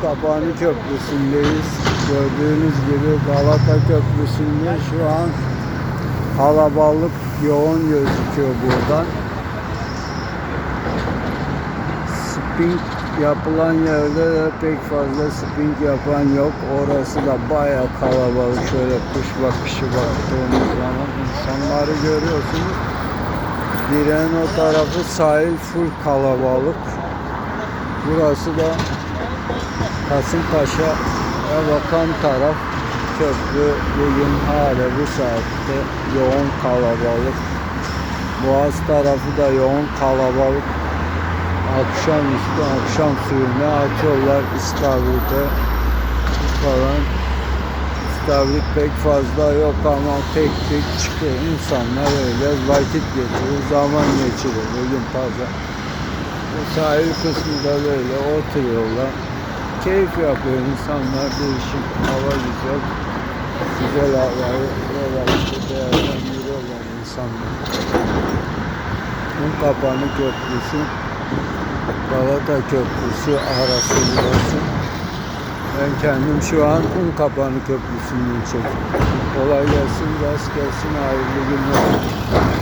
Unkapanı Köprüsü'ndeyiz. Gördüğünüz gibi Galata Köprüsü'nde şu an kalabalık yoğun gözüküyor buradan. Sping yapılan yerde de pek fazla sping yapan yok. Orası da baya kalabalık. Şöyle kuş bakışı baktığımız zaman insanları görüyorsunuz. Direğin o tarafı sahil full kalabalık. Burası da Kasımpaşa'ya bakan taraf köprü bugün hala bu saatte yoğun kalabalık. Boğaz tarafı da yoğun kalabalık. Akşamüstü akşam suyuna atıyorlar istavrite falan. İstavrit pek fazla yok ama tek tek çıkıyor. İnsanlar öyle vakit geçiriyor, zaman geçiriyor bugün pazar. Bu sahil kısmında böyle oturuyorlar. Keyif yapıyor insanlar değişik. Hava güzel. Güzel havayı böyle değerlendiriyorlar insanlar. Un kapanı köprüsü Galata Köprüsü arasındasın. Ben kendim şu an Un Kapanı Köprüsü'nden çekiyorum. Kolay gelsin, rast gelsin, hayırlı günler.